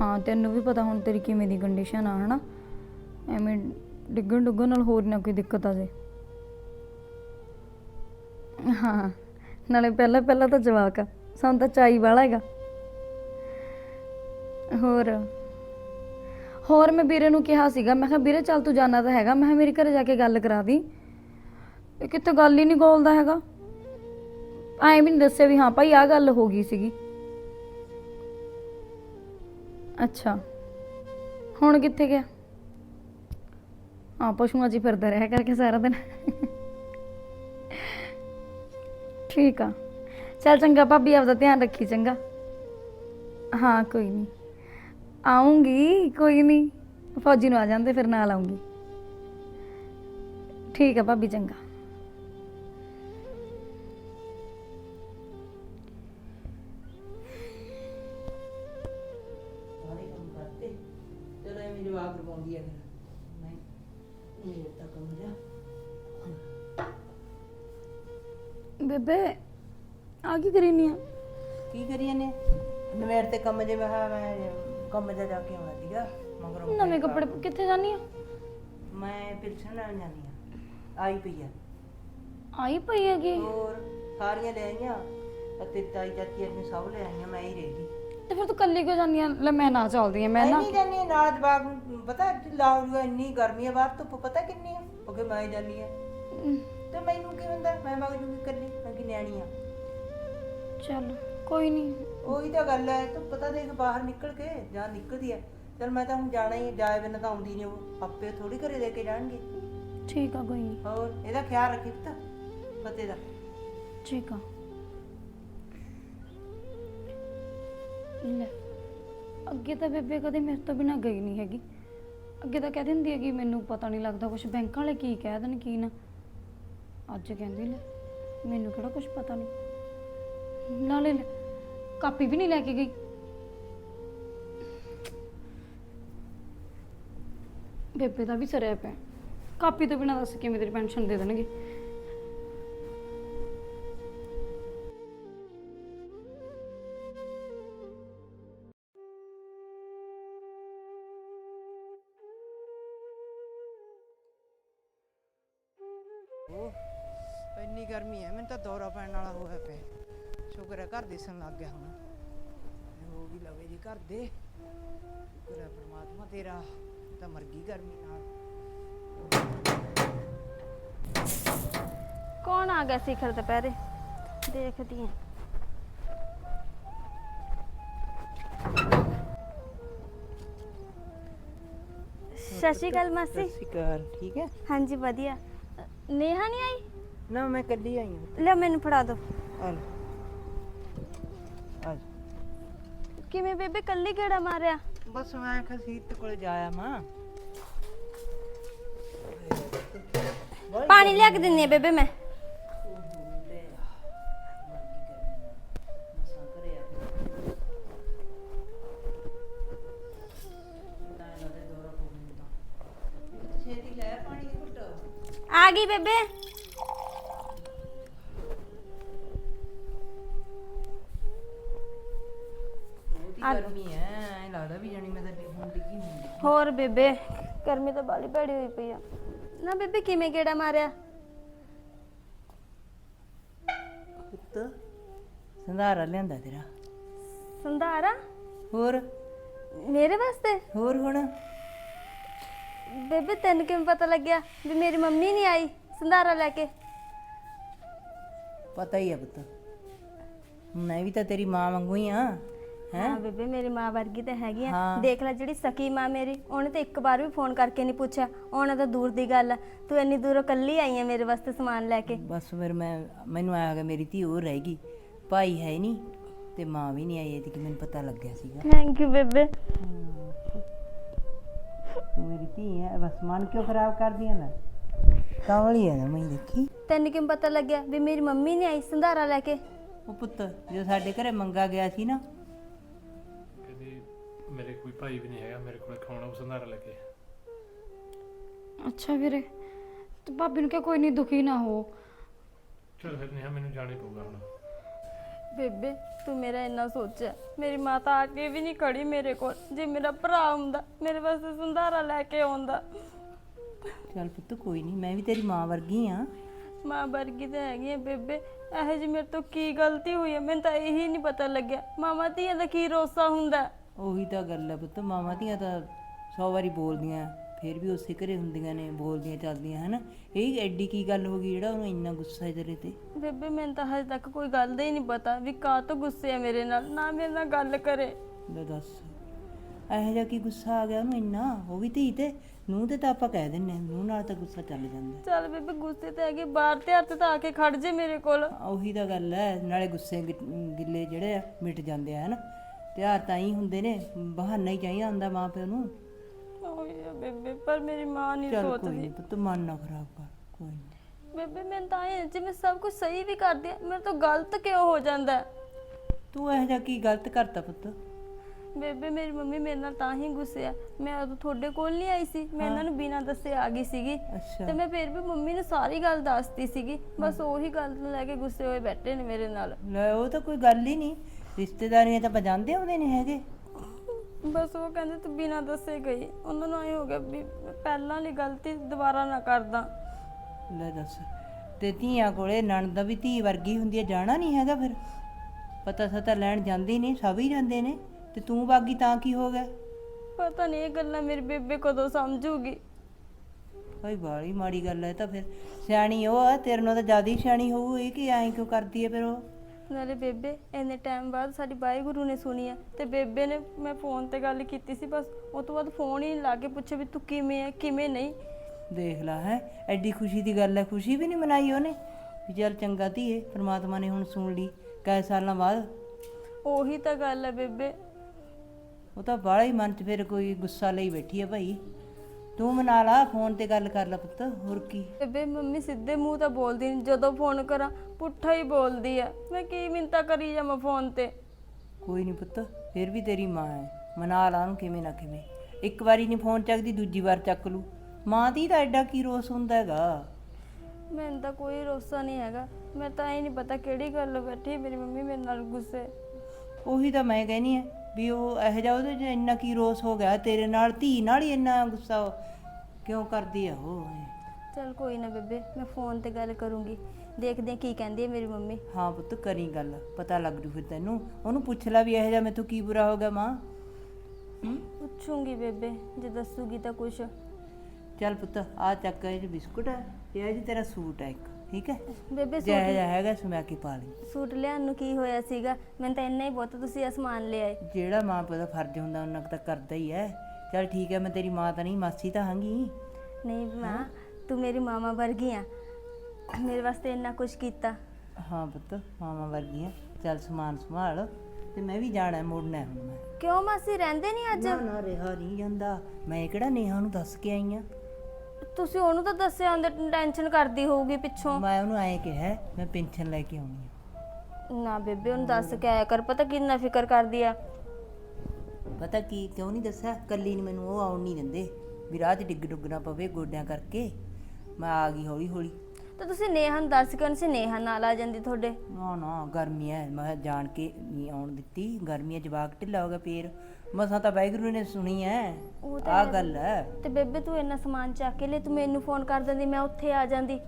ਹਾਂ, ਤੈਨੂੰ ਵੀ ਪਤਾ ਹੁਣ ਤੇਰੀ ਕਿਵੇਂ ਦੀ ਕੰਡੀਸ਼ਨ ਆ, ਹਨਾ? ਐਵੇਂ ਡਿੱਗਣ ਡੁੱਗਣ ਨਾਲ ਹੋਰ ਨਾ ਕੋਈ ਦਿੱਕਤ ਆ ਜੇ। ਹਾਂ। ਨਾਲੇ ਪਹਿਲਾਂ ਪਹਿਲਾਂ ਤਾਂ ਜਵਾਕ ਆ, ਸਾਨੂੰ ਤਾਂ ਚਾਈ ਵਾਲਾ ਹੈਗਾ। ਹੋਰ ਹੋਰ ਮੈਂ ਵੀਰੇ ਨੂੰ ਕਿਹਾ ਸੀਗਾ, ਮੈਂ ਕਿਹਾ ਵੀਰੇ ਚੱਲ ਤੂੰ ਜਾਣਾ ਤਾਂ ਹੈਗਾ, ਮੈਂ ਕਿਹਾ ਮੇਰੇ ਘਰੇ ਜਾ ਕੇ ਗੱਲ ਕਰਾ ਦੀ। ਇਹ ਕਿਤੇ ਗੱਲ ਹੀ ਨਹੀਂ ਗੋਲਦਾ ਹੈਗਾ। ਐਂ ਵੀ ਨਹੀਂ ਦੱਸਿਆ ਵੀ ਹਾਂ ਭਾਈ, ਆਹ ਗੱਲ ਹੋ ਗਈ ਸੀਗੀ। ਅੱਛਾ, ਹੁਣ ਕਿੱਥੇ ਗਿਆ? ਹਾਂ, ਪਸ਼ੂਆਂ 'ਚ ਹੀ ਫਿਰਦਾ ਰਿਹਾ ਕਰਕੇ ਸਾਰਾ ਦਿਨ। ਠੀਕ ਆ। ਚੱਲ ਚੰਗਾ ਭਾਬੀ, ਆਪਦਾ ਧਿਆਨ ਰੱਖੀ ਚੰਗਾ। ਹਾਂ, ਕੋਈ ਨਹੀਂ ਆਉਂਗੀ ਕੋਈ ਨਹੀਂ ਫੌਜੀ ਨੂੰ ਆ ਜਾਂਦੇ, ਫਿਰ ਨਾਲ ਆਉਂਗੀ ਠੀਕ ਆ ਭਾਬੀ, ਚੰਗਾ। ਮੈਂ ਕਿਹਾ ਮੈਂ ਕੰਮ ਜਾ ਜਾ ਕੇ ਆਉਣਾ ਸੀਗਾ ਮਗਰੋਂ ਨਵੇਂ ਕੱਪੜੇ ਕਿੱਥੇ ਜਾਨੀ ਆ? ਮੈਂ ਪਿਲਸਣ ਲੈਣ ਜਾਣੀ ਆ ਆਈ ਪਈ ਆ। ਆਈ ਪਈ ਹੈਗੀ? ਹੋਰ ਸਾਰੀਆਂ ਲੈ ਆਈਆਂ ਅਤੇ ਤਾਈ ਚਾਚੀ ਆਪਣੀ ਸਭ ਲੈ ਆਈਆਂ ਮੈਂ ਹੀ ਰਹਿ ਗਈ। ਤੇ ਫਿਰ ਤੂੰ ਕੱਲੀ ਕਿਉਂ ਜਾਨੀ ਆ? ਲੈ ਮੈਂ ਨਾ ਚੱਲਦੀ ਆ ਮੈਂ ਨਾ ਨਹੀਂ ਜਾਨੀ ਨਾਲ ਜਵਾਬ ਨੂੰ ਪਤਾ ਲਾਉਗਾ ਇੰਨੀ ਗਰਮੀ ਆ ਬਾਹਰ ਧੁੱਪ ਪਤਾ ਕਿੰਨੀ ਆ? ਉਹ ਕਿ ਮੈਂ ਜਾਨੀ ਆ। ਤੇ ਮੈਨੂੰ ਕੀ ਹੁੰਦਾ? ਮੈਂ ਵਗ ਜੂਗੀ ਇਕੱਲੀ ਮੈਂ ਕਿ ਨਿਆਣੀ ਆ। ਚੱਲ ਕੋਈ ਨਹੀਂ ਉਹੀ ਤਾਂ ਗੱਲ ਹੈ ਤੂੰ ਪਤਾ ਦੇਖ ਬਾਹਰ ਨਿਕਲ ਕੇ ਜਾਂ ਨਿਕਲਦੀ ਹੈ। ਚਲ ਮੈਂ ਤਾਂ ਹੁਣ ਜਾਣਾ ਹੀ ਹੈ, ਜਾਏ ਬਿਨਾਂ ਤਾਂ ਆਉਂਦੀ ਨਹੀਂ ਉਹ। ਆਪੇ ਥੋੜੀ ਘਰੇ ਦੇ ਕੇ ਜਾਣਗੇ। ਠੀਕ ਆ ਕੋਈ ਨਹੀਂ। ਹੋਰ ਇਹਦਾ ਖਿਆਲ ਰੱਖੀ ਪੁੱਤ ਫਤਿਹ ਦਾ। ਠੀਕ ਆ। ਲੈ ਅੱਗੇ ਤਾਂ ਬੇਬੇ ਕਦੇ ਮੇਰੇ ਤੋਂ ਬਿਨਾ ਗਈ ਨਹੀਂ ਹੈਗੀ। ਅੱਗੇ ਤਾਂ ਕਹਿ ਦਿੰਦੀ ਹੈ ਕਿ ਮੈਨੂੰ ਪਤਾ ਨਹੀਂ ਲੱਗਦਾ ਕੁਝ ਬੈਂਕਾਂ ਵਾਲੇ ਕੀ ਕਹਿ ਦੇਣ ਕੀ ਨਾ। ਅੱਜ ਕਹਿੰਦੀ ਲੈ ਮੈਨੂੰ ਕਿਹੜਾ ਕੁਝ ਪਤਾ ਨਹੀਂ। ਨਾਲੇ ਲੈ, ਕਾਪੀ ਵੀ ਨਹੀਂ ਲੈ ਕੇ ਗਈ। ਬੇਬੇ ਦਾ ਵੀ ਸਰਿਆ ਪਿਆ। ਕਾਪੀ ਤੋਂ ਬਿਨਾਂ ਦੱਸ ਕਿਵੇਂ ਤੇਰੀ ਪੈਨਸ਼ਨ ਦੇ ਦੇਣਗੇ? ਘਰ ਦੇ। ਸ਼ੁਕਰ ਹੈ ਪ੍ਰਮਾਤਮਾ ਤੇਰਾ ਤਾਂ ਮਰ ਗਈ ਗਰਮੀ ਨਾਲ। ਕੌਣ ਆ ਗਿਆ ਸਿਖਰ ਦੁਪਹਿਰੇ? ਦੇਖਦੀ ਹਾਂ। ਸਤਿ ਸ਼੍ਰੀ ਅਕਾਲ ਮਾਸੀ। ਸਿਕਰ ਠੀਕ ਹੈ? ਹਾਂਜੀ ਵਧੀਆ। ਨੇਹਾ ਨਹੀਂ ਆਈ? ਨਾ ਮੈਂ ਕੱਲੀ ਆਈ ਹਾਂ। ਲੈ ਮੈਨੂੰ ਫੜਾ ਦਿਓ। ਆ ਕਿਵੇਂ ਬੇਬੇ ਕੱਲੀ ਕਿਹੜਾ ਮਾਰਿਆ? ਬਸ ਮੈਂ ਕਿਹਾ ਸੀਤ ਕੋਲ ਜਾਇਆ ਮਾਂ ਪਾਣੀ ਲਿਆ ਕੇ ਦਿੰਨੀ ਆ ਬੇਬੇ ਮੈਂ। ਆ ਗਈ ਬੇਬੇ। ਗਰਮੀ ਹੈ ਐ ਲੱਗਦਾ ਵੀ ਜਾਣੀ ਮੈਂ ਤਾਂ ਡਿੱਗ- ਹੁਣ ਡਿੱਗੀ ਹੁੰਦੀ ਹੋਰ ਬੇਬੇ ਗਰਮੀ ਤਾਂ ਬਾਲੀ ਭੈੜੀ ਹੋਈ ਪਈ ਆ। ਨਾ ਬੇਬੇ ਕਿਵੇਂ ਕਿਹੜਾ ਮਾਰਿਆ? ਪੁੱਤ ਸੰਧਾਰਾ ਲਿਆਂਦਾ ਤੇਰਾ। ਸੰਧਾਰਾ? ਹੋਰ? ਮੇਰੇ ਵਾਸਤੇ? ਹੋਰ ਹੁਣ? ਬੇਬੇ ਤੈਨੂੰ ਕਿਵੇਂ ਪਤਾ ਲੱਗਿਆ ਵੀ ਮੇਰੀ ਮੰਮੀ ਨਹੀਂ ਆਈ ਸੰਧਾਰਾ ਲੈ ਕੇ? ਪਤਾ ਹੀ ਆ ਪੁੱਤ। ਮੈਂ ਵੀ ਤਾਂ ਤੇਰੀ ਮਾਂ ਵਾਂਗੂ ਹੀ ਆ। ਹੈ। ਹਾਂ ਬੇਬੇ ਮੇਰੀ ਮਾਂ ਵਰਗੀ ਤਾਂ ਹੈਗੀ ਆ। ਹਾਂ। ਦੇਖ ਲੈ ਜਿਹੜੀ ਸਕੀ ਮਾਂ ਮੇਰੀ ਉਹਨੇ ਤਾਂ ਇੱਕ ਵਾਰ ਵੀ ਫੋਨ ਕਰਕੇ ਨਹੀਂ ਪੁੱਛਿਆ। ਉਹਨਾਂ ਤਾਂ ਦੂਰ ਦੀ ਗੱਲ ਆ। ਤੂੰ ਇੰਨੀ ਦੂਰੋਂ ਕੱਲੀ ਆਈ ਆ ਮੇਰੇ ਵਾਸਤੇ ਸਮਾਨ ਲੈ ਕੇ। ਬਸ ਫਿਰ ਮੈਂ ਮੈਨੂੰ ਆਇਆ ਕਿ ਮੇਰੀ ਧੀ ਹੋਰ ਰਹਿ ਗਈ। ਭਾਈ ਹੈ ਨਹੀਂ ਤੇ ਮਾਂ ਵੀ ਨਹੀਂ ਆਈ ਇਹਦੀ ਕਿ ਮੈਨੂੰ ਪਤਾ ਲੱਗਿਆ ਸੀਗਾ। ਥੈਂਕ ਯੂ ਬੇਬੇ। ਤੂੰ ਮੇਰੀ ਧੀ ਹੈ ਬਸ ਮਨ ਕਿਉਂ ਖਰਾਬ ਕਰਦੀ ਹੈ ਨਾ ਕਾਵਲੀ ਹੈ ਨਾ ਮੈਂ ਦੇਖੀ। ਤੈਨੂੰ ਕਿਵੇਂ ਪਤਾ ਲੱਗਿਆ ਵੀ ਮੇਰੀ ਮੰਮੀ ਨਹੀਂ ਆਈ ਸੰਧਾਰਾ ਲੈ ਕੇ? ਉਹ ਪੁੱਤ ਜੋ ਸਾਡੇ ਘਰੇ ਮੰਗਾ ਗਿਆ ਸੀ ਨਾ ਮੇਰੇ ਕੋਈ ਭਾਈ ਵੀ ਨਹੀਂ ਹੈਗਾ ਮੇਰੇ ਕੋਲ ਖਾਣਾ ਸੰਧਾਰਾ ਲੈ ਕੇ। ਅੱਛਾ ਵੀਰੇ ਤੇ ਭਾਬੀ ਨੂੰ ਕਿਹਾ ਕੋਈ ਨਹੀਂ ਦੁਖੀ ਨਾ ਹੋ। ਚਲ ਫਿਰ ਨੇਹਾ ਮੈਨੂੰ ਜਾਣਾ ਹੀ ਪਊਗਾ ਹੁਣ। ਬੇਬੇ ਤੂੰ ਮੇਰਾ ਇੰਨਾ ਸੋਚਿਆ। ਮੇਰੀ ਮਾਂ ਤਾਂ ਆ ਕੇ ਵੀ ਨਹੀਂ ਖੜੀ ਮੇਰੇ ਕੋਲ। ਜੇ ਮੇਰਾ ਭਰਾ ਹੁੰਦਾ ਮੇਰੇ ਵਾਸਤੇ ਸੰਧਾਰਾ ਲੈ ਕੇ ਆਉਂਦਾ। ਚੱਲ ਪੁੱਤ ਕੋਈ ਨਹੀਂ ਮੈਂ ਵੀ ਤੇਰੀ ਮਾਂ ਵਰਗੀ ਆ। ਮਾਂ ਵਰਗੀ ਤਾਂ ਹੈਗੀ ਆ ਬੇਬੇ। ਇਹੋ ਜਿਹੀ ਮੇਰੇ ਤੋਂ ਕੀ ਗਲਤੀ ਹੋਈ ਹੈ ਮੈਨੂੰ ਤਾਂ ਇਹੀ ਨਹੀਂ ਪਤਾ ਲੱਗਿਆ। ਮਾਮਾ ਧੀਆਂ ਦਾ ਕੀ ਰੋਸਾ ਹੁੰਦਾ। ਉਹੀ ਤਾਂ ਗੱਲ ਹੈ ਪੁੱਤ ਮਾਵਾਂ ਧੀਆਂ ਤਾਂ ਸੌ ਵਾਰੀ ਬੋਲਦੀਆਂ ਫਿਰ ਵੀ ਉਸੇ ਘਰੇ ਹੁੰਦੀਆਂ ਨੇ ਬੋਲਦੀਆਂ ਚੱਲਦੀਆਂ ਹਨਾ? ਇਹ ਐਡੀ ਕੀ ਗੱਲ ਹੋ ਗਈ ਜਿਹੜਾ ਉਹਨੂੰ ਇੰਨਾ ਗੁੱਸਾ ਹੈ ਤੇਰੇ ਤੇ? ਬੇਬੇ ਮੈਨੂੰ ਤਾਂ ਹਜੇ ਤੱਕ ਕੋਈ ਗੱਲ ਦਾ ਹੀ ਨਹੀਂ ਪਤਾ ਵੀ ਕਾਹ ਤੋਂ ਗੁੱਸੇ ਆ ਮੇਰੇ ਨਾਲ ਨਾ ਮੇਰੇ ਨਾਲ ਗੱਲ ਕਰੇ। ਲੈ ਦੱਸ ਇਹੋ ਜਿਹਾ ਕੀ ਗੁੱਸਾ ਆ ਗਿਆ ਉਹਨੂੰ ਇੰਨਾ? ਉਹ ਵੀ ਧੀ ਤੇ ਨੂੰ ਤੇ ਤਾਂ ਆਪਾਂ ਕਹਿ ਦਿੰਨੇ ਨੂੰ ਨਾਲ ਤਾਂ ਗੁੱਸਾ ਚੱਲ ਜਾਂਦਾ। ਚੱਲ ਬੇਬੇ ਗੁੱਸੇ ਤੇ ਹੈਗੇ ਬਾਹਰ ਤੇ ਹੱਥ ਤਾਂ ਆ ਕੇ ਖੜ ਜੇ ਮੇਰੇ ਕੋਲ। ਉਹੀ ਤਾਂ ਗੱਲ ਹੈ ਨਾਲੇ ਗੁੱਸੇ ਗਿ- ਗਿੱਲੇ ਜਿਹੜੇ ਆ ਮਿਟ ਜਾਂਦੇ ਆ ਹਨਾ? ਤਿਉਹਾਰ ਤਾਂ ਹੀ ਹੁੰਦੇ ਨੇ ਬਹਾਨਾ ਹੀ ਚਾਹੀਦਾ ਹੁੰਦਾ ਮਾਂ ਪਿਓ ਨੂੰ। ਉਹੀ ਆ ਬੇਬੇ ਪਰ ਮੇਰੀ ਮਾਂ ਨਹੀਂ ਚੱਲ ਕੋਈ ਸੋਚਦੀ ਨਹੀਂ ਪੁੱਤ ਮਨ ਨਾ ਖਰਾਬ ਕਰ ਕੋਈ ਨਹੀਂ ਬੇਬੇ ਮੈਂ ਤਾਂ ਇਹ ਜੇ ਮੈਂ ਸਭ ਕੁਝ ਸਹੀ ਵੀ ਕਰਦੀ ਆ ਮੇਰੇ ਤੋਂ ਗਲਤ ਕਿਉਂ ਹੋ ਜਾਂਦਾ? ਹੈ? ਤੂੰ ਇਹੋ ਜਿਹਾ ਕੀ ਗਲਤ ਕਰਤਾ ਪੁੱਤ? ਬੇਬੇ ਮੇਰੀ ਮੰਮੀ ਮੇਰੇ ਨਾਲ ਤਾਂ ਹੀ ਗੁੱਸੇ ਆ। ਮੈਂ ਉਦੋਂ ਤੁਹਾਡੇ ਕੋਲ ਨਹੀਂ ਆਈ ਸੀ। ਮੈਂ ਇਹਨਾਂ ਨੂੰ ਬਿਨਾਂ ਦੱਸੇ ਆ ਗਈ ਸੀਗੀ। ਅੱਛਾ। ਤੇ ਮੈਂ ਫਿਰ ਵੀ ਮੰਮੀ ਨੂੰ ਸਾਰੀ ਗੱਲ ਦੱਸਤੀ ਸੀਗੀ। ਬਸ ਉਹੀ ਗੱਲ ਨੂੰ ਲੈ ਕੇ ਗੁੱਸੇ ਹੋਏ ਬੈਠੇ ਨੇ ਮੇਰੇ ਨਾਲ। ਲੈ ਉਹ ਤਾਂ ਕੋਈ ਗੱਲ ਹੀ ਨਹੀਂ। ਰਿਸ਼ਤੇਦਾਰੀਆਂ ਤਾਂ ਪਜਾਂਦੇ ਆਉਂਦੇ ਨੇ ਹੈਗੇ। ਬਸ ਉਹ ਕਹਿੰਦੇ ਤੂੰ ਬਿਨਾਂ ਦੱਸੇ ਗਈ। ਉਹਨਾਂ ਨੂੰ ਐ ਹੋ ਗਿਆ ਵੀ ਮੈਂ ਪਹਿਲਾਂ ਵਾਲੀ ਗਲਤੀ ਦੁਬਾਰਾ ਨਾ ਕਰਦਾ। ਲੈ ਦੱਸ। ਤੇ ਧੀਆਂ ਕੋਲੇ ਨਣਦ ਵੀ ਧੀ ਵਰਗੀ ਹੁੰਦੀ ਹੈ ਜਾਣਾ ਨਹੀਂ ਹੈਗਾ ਫਿਰ। ਪਤਾ ਸਤਾ ਲੈਣ ਜਾਂਦੀ ਨਹੀਂ ਸਭ ਹੀ ਜਾਂਦੇ ਨੇ। ਤੇ ਤੂੰ ਬਾਗੀ ਤਾਂ ਕੀ ਹੋ ਗਿਆ? ਪਤਾ ਨਹੀਂ ਇਹ ਗੱਲਾਂ ਮੇਰੀ ਬੇਬੇ ਕਦੋਂ ਸਮਝੂਗੀ। ਭਾਈ ਬਾਲੀ ਮਾੜੀ ਗੱਲ ਹੈ ਤਾਂ ਫਿਰ। ਸਿਆਣੀ ਉਹ ਆ ਤੇਰੇ ਨਾਲੋਂ ਤਾਂ ਜ਼ਿਆਦਾ ਹੀ ਸਿਆਣੀ ਹੋਊ ਇਹ ਕਿ ਐਂ ਕਿਉਂ ਕਰਦੀ ਹੈ ਫਿਰ ਉਹ? ਨਾਲੇ ਬੇਬੇ ਇੰਨੇ ਟਾਈਮ ਬਾਅਦ ਸਾਡੀ ਵਾਹਿਗੁਰੂ ਨੇ ਸੁਣੀ ਆ ਤੇ ਬੇਬੇ ਨੇ ਮੈਂ ਫੋਨ ਤੇ ਗੱਲ ਕੀਤੀ ਸੀ ਬਸ ਉਹ ਤੋਂ ਬਾਅਦ ਫੋਨ ਹੀ ਲਾ ਕੇ ਪੁੱਛੇ ਵੀ ਤੂੰ ਕਿਵੇਂ ਹੈ ਕਿਵੇਂ ਨਹੀਂ। ਦੇਖ ਲਾ ਹੈ ਐਡੀ ਖੁਸ਼ੀ ਦੀ ਗੱਲ ਹੈ ਖੁਸ਼ੀ ਵੀ ਨਹੀਂ ਮਨਾਈ ਉਹਨੇ ਵੀ ਚੱਲ ਚੰਗਾ ਧੀਏ ਪ੍ਰਮਾਤਮਾ ਨੇ ਹੁਣ ਸੁਣ ਲਈ ਕਈ ਸਾਲਾਂ ਬਾਅਦ। ਉਹੀ ਤਾਂ ਗੱਲ ਹੈ ਬੇਬੇ। ਉਹ ਤਾਂ ਬਾਹਲਾ ਹੀ ਮਨ 'ਚ ਫਿਰ ਕੋਈ ਗੁੱਸਾ ਲਈ ਬੈਠੀ ਹੈ ਭਾਈ। ਤੂੰ ਮਨਾ ਲਾ ਫੋਨ ਤੇ ਗੱਲ ਕਰ ਲੈ ਪੁੱਤ ਹੋਰ ਕੀ। ਬੇਬੇ ਮੰਮੀ ਸਿੱਧੇ ਮੂੰਹ ਤਾਂ ਬੋਲਦੀ ਨਹੀਂ ਜਦੋਂ ਫੋਨ ਕਰਾਂ ਪੁੱਠਾ ਹੀ ਬੋਲਦੀ ਆ। ਮੈਂ ਕੀ ਮਿੰਤਾ ਕਰੀ ਜਾਵਾਂ ਫੋਨ ਤੇ? ਕੋਈ ਨਹੀਂ ਪੁੱਤ ਫਿਰ ਵੀ ਤੇਰੀ ਮਾਂ ਹੈ। ਮਨਾ ਲਾ ਉਹਨੂੰ ਕਿਵੇਂ ਨਾ ਕਿਵੇਂ। ਇੱਕ ਵਾਰੀ ਨਹੀਂ ਫੋਨ ਚੱਕਦੀ ਦੂਜੀ ਵਾਰ ਚੱਕ ਲੂ। ਮਾਂ ਦੀ ਤਾਂ ਐਡਾ ਕੀ ਰੋਸ ਹੁੰਦਾ ਹੈਗਾ? ਮੈਨੂੰ ਤਾਂ ਕੋਈ ਰੋਸਾ ਨਹੀਂ ਹੈਗਾ। ਮੈਂ ਤਾਂ ਇਹ ਨਹੀਂ ਪਤਾ ਕਿਹੜੀ ਗੱਲ ਬੈਠੀ ਮੇਰੀ ਮੰਮੀ ਮੇਰੇ ਨਾਲ ਗੁੱਸੇ। ਉਹੀ ਤਾਂ ਮੈਂ ਕਹਿਨੀ ਆ ਵੀ ਉਹ ਇਹੋ ਜਿਹਾ ਉਹਦੇ 'ਚ ਇੰਨਾ ਕੀ ਰੋਸ ਹੋ ਗਿਆ ਤੇਰੇ ਨਾਲ ਧੀ ਨਾਲ ਹੀ ਇੰਨਾ ਗੁੱਸਾ ਉਹ ਕਿਉਂ ਕਰਦੀ ਆ ਉਹ ਚਲ ਕੋਈ ਨਾ ਬੇਬੇ ਮੈਂ ਫੋਨ ਤੇ ਗੱਲ ਕਰੂੰਗੀ। ਦੇਖਦੇ ਹਾਂ ਕੀ ਕਹਿੰਦੀ ਹੈ ਮੇਰੀ ਮੰਮੀ। ਹਾਂ ਪੁੱਤ ਕਰੀ ਗੱਲ ਪਤਾ ਲੱਗ ਜੂ ਫਿਰ ਤੈਨੂੰ। ਉਹਨੂੰ ਪੁੱਛ ਲੈ ਵੀ ਇਹੋ ਜਿਹਾ ਮੈਥੋਂ ਕੀ ਬੁਰਾ ਹੋ ਗਿਆ ਮਾਂ। ਹੂੰ? ਪੁੱਛੂੰਗੀ ਬੇਬੇ ਜੇ ਦੱਸੂਗੀ ਤਾਂ ਕੁਛ। ਚੱਲ ਪੁੱਤ ਆ ਚੱਕ ਇਹ 'ਚ ਬਿਸਕੁਟ ਹੈ ਇਹ ਜੀ ਤੇਰਾ ਸੂਟ ਹੈ ਇੱਕ। ਠੀਕ ਹੈ? ਬੇਬੇ ਜਿਹੜਾ ਸੂਟ ਜਿਹਾ ਹੈਗਾ ਸਮਾ ਕੇ ਪਾ ਲਈ। ਸੂਟ ਲਿਆਉਣ ਨੂੰ ਕੀ ਹੋਇਆ ਸੀਗਾ? ਮੈਨੂੰ ਤਾਂ ਇੰਨਾ ਹੀ ਬਹੁਤ ਤੁਸੀਂ ਅਸਮਾਨ ਲਿਆਏ ਜਿਹੜਾ ਮਾਂ ਪਿਓ ਦਾ ਫਰਜ਼ ਹੁੰਦਾ ਉਹਨਾਂ ਕੁ ਤਾਂ ਕਰਦਾ ਹੀ ਹੈ। ਚੱਲ ਠੀਕ ਹੈ ਮੈਂ ਤੇਰੀ ਮਾਂ ਤਾਂ ਨਹੀਂ ਮਾਸੀ ਤਾਂ ਹਾਂਗੀ। ਨਹੀਂ ਮਾਂ ਤੂੰ ਮੇਰੀ ਮਾਮਾ ਵਰਗੀ ਆ। ਮੇਰੇ ਵਾਸਤੇ ਇੰਨਾ ਕੁਝ ਕੀਤਾ। ਹਾਂ ਪੁੱਤ ਮਾਮਾ ਵਰਗੀ ਹੈ ਚੱਲ ਸਮਾਨ ਸੰਭਾਲ ਤੇ ਮੈਂ ਵੀ ਜਾਣਾ ਹੈ, ਮੁੜਨਾ ਹੈ ਹੁਣ ਮੈਂ। ਕਿਉਂ ਮਾਸੀ ਰਹਿੰਦੇ ਨਹੀਂ ਅੱਜ? ਨਾ ਨਾ ਰਿਹਾ ਨਹੀਂ ਜਾਂਦਾ। ਮੈਂ ਕਿਹੜਾ ਨੇਹਾ ਨੂੰ ਦੱਸ ਕੇ ਆਈ ਆ? ਤੁਸੀਂ ਉਹਨੂੰ ਤਾਂ ਦੱਸਿਆ ਹੁੰਦੇ ਟੈਨਸ਼ਨ ਕਰਦੀ ਹੋਊਗੀ ਪਿੱਛੋਂ। ਮੈਂ ਉਹਨੂੰ ਐਂ ਕਿਹਾ ਮੈਂ ਪੈਨਸ਼ਨ ਲੈ ਕੇ ਆਉਣੀ ਆ। ਨਾ ਬੇਬੇ ਉਹਨੂੰ ਦੱਸ ਕੇ ਆਇਆ ਕਰ ਪਤਾ ਕਿੰਨਾ ਫਿਕਰ ਕਰਦੀ ਆ। ਪਤਾ ਕੀ ਕਿਉਂ ਨਹੀਂ ਦੱਸਿਆ? ਕੱਲੀ ਨੂੰ ਮੈਨੂੰ ਉਹ ਆਉਣ ਨਹੀਂ ਦਿੰਦੇ ਵੀ ਰਾਹ 'ਚ ਡਿੱਗ ਡੁੱਗ ਨਾ ਪਵੇ ਗੋਡਿਆਂ ਕਰਕੇ। ਮੈਂ ਆ ਗਈ ਹੌਲੀ ਹੌਲੀ ਤਾਂ ਤੁਸੀਂ ਨੇਹਾ ਨੂੰ ਦੱਸ ਕੇ ਸੀ ਨੇਹਾ ਨਾਲ ਆ ਜਾਂਦੀ ਤੁਹਾਡੇ? ਨਾ ਨਾ ਗਰਮੀ ਹੈ ਮੈਂ ਕਿਹਾ ਜਾਣ ਕੇ ਨਹੀਂ ਆਉਣ ਦਿੱਤੀ। ਗਰਮੀਆਂ ਜਵਾਕ ਢਿੱਲਾ ਹੋ ਗਿਆ ਫੇਰ। ਮਸਾਂ ਤਾਂ ਵਾਹਿਗੁਰੂ ਨੇ ਸੁਣੀ ਹੈ ਉਹ ਤਾਂ ਆ ਗੱਲ ਹੈ ਤੇ ਬੇਬੇ ਤੂੰ ਇੰਨਾ ਸਮਾਨ ਚੱਕ ਕੇ ਲੈ ਤੂੰ ਮੈਨੂੰ ਫੋਨ ਕਰ ਦਿੰਦੀ ਮੈਂ ਉੱਥੇ ਆ ਜਾਂਦੀ।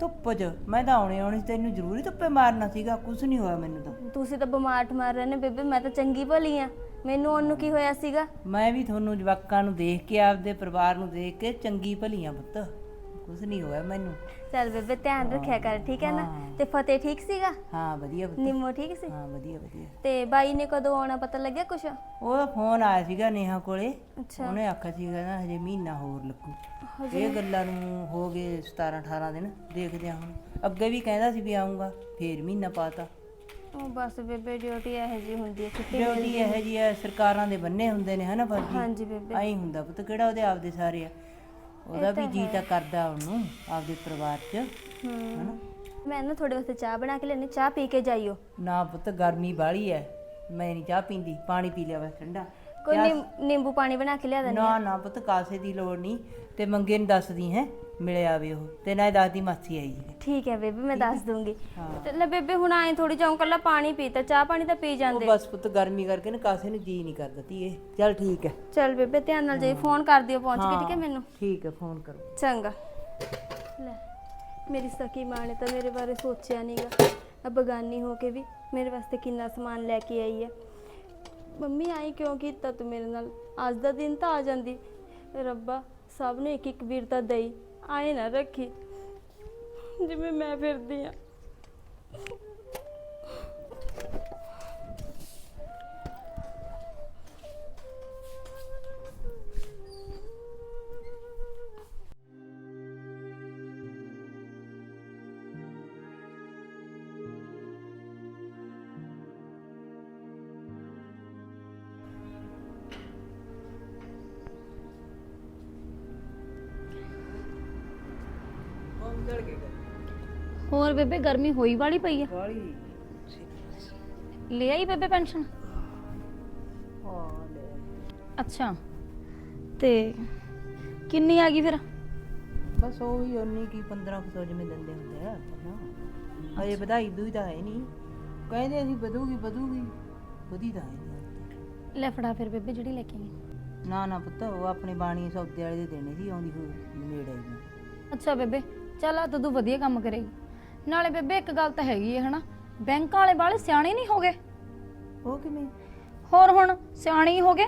ਧੁੱਪ 'ਚ। ਮੈਂ ਤਾਂ ਆਉਣੇ ਆਉਣੀ ਸੀ, ਤੈਨੂੰ ਜ਼ਰੂਰੀ ਧੁੱਪੇ ਮਾਰਨਾ ਸੀਗਾ। ਕੁਝ ਨਹੀਂ ਹੋਇਆ ਮੈਨੂੰ ਤਾਂ। ਤੁਸੀਂ ਤਾਂ ਬਿਮਾਰ ਠਮਾਰ ਰਹੇ ਨੇ ਬੇਬੇ ਮੈਂ ਤਾਂ ਚੰਗੀ ਭਲੀ ਆ। ਮੈਨੂੰ ਉਹਨੂੰ ਕੀ ਹੋਇਆ ਸੀਗਾ? ਮੈਂ ਵੀ ਤੁਹਾਨੂੰ ਜਵਾਕਾਂ ਨੂੰ ਦੇਖ ਕੇ ਆਪਦੇ ਪਰਿਵਾਰ ਨੂੰ ਦੇਖ ਕੇ ਚੰਗੀ ਭਲੀ ਆ ਪੁੱਤ। ਕੁਝ ਨਹੀਂ ਹੋਇਆ ਮੈਨੂੰ। ਚੱਲ ਬੇਬੇ ਧਿਆਨ ਰੱਖਿਆ ਕਰ ਠੀਕ ਹੈ ਨਾ? ਹਾਂ। ਤੇ ਫਤਿਹ ਠੀਕ ਸੀਗਾ? ਹਾਂ ਵਧੀਆ ਪੁੱਤ ਨਿੰਮੋ ਠੀਕ ਸੀ? ਹਾਂ ਵਧੀਆ ਵਧੀਆ। ਤੇ ਬਾਈ ਨੇ ਕਦੋਂ ਆਉਣਾ ਪਤਾ ਲੱਗਿਆ ਕੁਛ? ਉਹਦਾ ਫੋਨ ਆਇਆ ਸੀਗਾ ਨੇਹਾ ਕੋਲੇ। ਅੱਛਾ। ਉਹਨੇ ਆਖਿਆ ਸੀਗਾ ਨਾ ਹਜੇ ਮਹੀਨਾ ਹੋਰ ਲੱਗੂ। ਇਹ ਗੱਲਾਂ ਨੂੰ ਹੋ ਗਏ 17 18 ਦਿਨ ਦੇਖਦੇ ਹਾਂ ਹੁਣ। ਅੱਗੇ ਵੀ ਕਹਿੰਦਾ ਸੀ ਵੀ ਆਉਂਗਾ ਫੇਰ ਮਹੀਨਾ ਪਾਤਾ ਉਹ ਬਸ ਬੇਬੇ ਡਿਊਟੀ ਇਹੋ ਜੀ ਹੁੰਦੀ ਹੈ ਛੁੱਟੀ ਡਿਊਟੀ ਇਹ ਜੀ ਹੈ ਸਰਕਾਰਾਂ ਦੇ ਬੰਨੇ ਹੁੰਦੇ ਨੇ ਹਨਾ ਫੌਜੀ ਹਾਂਜੀ ਬੇਬੇ। ਆਈ ਹੁੰਦਾ ਪੁੱਤ ਕਿਹੜਾ ਉਹਦੇ ਆਪਦੇ ਸਾਰੇ ਆ? ਉਹਦਾ ਵੀ ਜੀ ਤਾਂ ਕਰਦਾ ਉਹਨੂੰ ਆਪਦੇ ਪਰਿਵਾਰ 'ਚ ਹੂੰ। ਮੈਂ ਨਾ ਤੁਹਾਡੇ ਵਾਸਤੇ ਚਾਹ ਬਣਾ ਕੇ ਲੈਣੀ ਚਾਹ ਪੀ ਕੇ ਜਾਈਓ। ਨਾ ਪੁੱਤ ਗਰਮੀ ਬਾਹਲੀ ਐ। ਮੈਂ ਨਹੀਂ ਚਾਹ ਪੀਂਦੀ ਪਾਣੀ ਪੀ ਲਿਆ ਬਸ ਠੰਡਾ। ਕੋਈ ਨਿੰਬੂ ਪਾਣੀ ਬਣਾ ਕੇ ਲਿਆ ਦੇਣੀ ਨਾ ਨਾ ਪੁੱਤ ਕਾਸੇ ਦੀ ਲੋੜ ਨਹੀਂ। ਤੇ ਮੰਗੇ ਨੂੰ ਦੱਸਦੀ ਹੈ। ਮਿਲ ਆਵੇ ਉਹ ਤੇ ਨਾ ਦੱਸਦੀ ਮਾਸੀ ਆਈ ਹੈ ਠੀਕ ਹੈ ਬੇਬੇ ਮੈਂ ਦੱਸ ਦੂੰਗੀ। ਤੇ ਲੈ ਬੇਬੇ ਹੁਣ ਆਏ ਥੋੜੀ ਜਾਉਂ ਕੱਲਾ ਪਾਣੀ ਪੀਤਾ ਚਾਹ ਪਾਣੀ ਤਾਂ ਪੀ ਉਹ ਜਾਂਦੇ। ਬਸ ਪੁੱਤ ਗਰਮੀ ਕਰਕੇ ਨਾ ਕਾਸੇ ਨੂੰ ਜੀ ਨਹੀਂ ਕਰਦਾ ਧੀਏ। ਚੱਲ ਠੀਕ ਹੈ। ਚੱਲ ਬੇਬੇ ਧਿਆਨ ਨਾਲ ਜਾਈ ਫੋਨ ਕਰ ਦਿਓ ਪਹੁੰਚ ਕੇ ਠੀਕ ਹੈ ਹਾਂ, ਮੈਨੂੰ? ਠੀਕ ਹੈ ਫੋਨ ਕਰੋ। ਚੰਗਾ। ਲੈ ਮੇਰੀ ਸਕੀ ਮਾਂ ਨੇ ਤਾਂ ਮੇਰੇ ਬਾਰੇ ਸੋਚਿਆ ਨਹੀਂਗਾ ਆ ਬਗਾਨੀ ਹੋ ਕੇ ਵੀ ਮੇਰੇ ਵਾਸਤੇ ਕਿੰਨਾ ਸਮਾਨ ਲੈ ਕੇ ਆਈ ਹੈ। ਮੰਮੀ ਆਈ ਕਿਉਂ ਕੀਤਾ ਤੂੰ ਮੇਰੇ ਨਾਲ? ਅੱਜ ਦਾ ਦਿਨ ਤਾਂ ਆ ਜਾਂਦੀ। ਰੱਬਾ ਸਭ ਨੂੰ ਇੱਕ ਇੱਕ ਵੀਰਤਾ ਦਈ। ਆਏ ਨਾ ਰੱਖੀ। ਜਿਵੇਂ ਮੈਂ ਫਿਰਦੀ ਆ। ਹੋਰ ਬੇਬੇ ਗਰਮੀ ਹੋਈ ਵਾਲੀ ਪਈ ਆ। ਵਾਲੀ। ਲੈ ਆਈ ਬੇਬੇ ਪੈਨਸ਼ਨ? ਹਾਂ ਲੈ ਅੱਛਾ। ਤੇ ਕਿੰਨੀ ਆ ਗਈ ਫਿਰ? ਬਸ ਉਹੀ ਉਨੀ ਕੀ 1500 ਜਿਵੇਂ ਦਿੰਦੇ ਹੁੰਦੇ ਆ ਨਾ। ਅਜੇ ਵਧਾਈ ਦੂਈ ਤਾਂ ਹੈ ਨਹੀਂ। ਕਹਿੰਦੇ ਅਸੀਂ ਵਧੂਗੀ ਵਧੂਗੀ ਵਧੀ ਤਾਂ ਹੈ ਨਹੀਂ। ਲੈ ਫੜਾ ਫਿਰ ਬੇਬੇ ਜਿਹੜੀ ਲੈ ਕੇ ਆਈ। ਨਾ ਨਾ ਪੁੱਤ ਉਹ ਆਪਣੇ ਬਾਣੀ ਸੌਦੇ ਵਾਲੇ ਦੇ ਦੇਣੇ ਸੀ ਆਉਂਦੀ ਹੋਈ ਨੇੜੇ ਜੀ ਅੱਛਾ ਬੇਬੇ ਚੱਲ ਆ ਤੂੰ ਵਧੀਆ ਕੰਮ ਕਰੇਗੀ। ਨਾਲੇ ਬੇਬੇ ਇੱਕ ਗੱਲ ਤਾਂ ਹੈਗੀ ਹੈ ਹਨਾ? ਬੈਂਕਾਂ ਵਾਲੇ ਬਾਲੇ ਸਿਆਣੇ ਨਹੀਂ ਹੋ ਗਏ ਉਹ ਕਿਵੇਂ? ਹੋਰ ਹੁਣ ਸਿਆਣੇ ਹੀ ਹੋ ਗਏ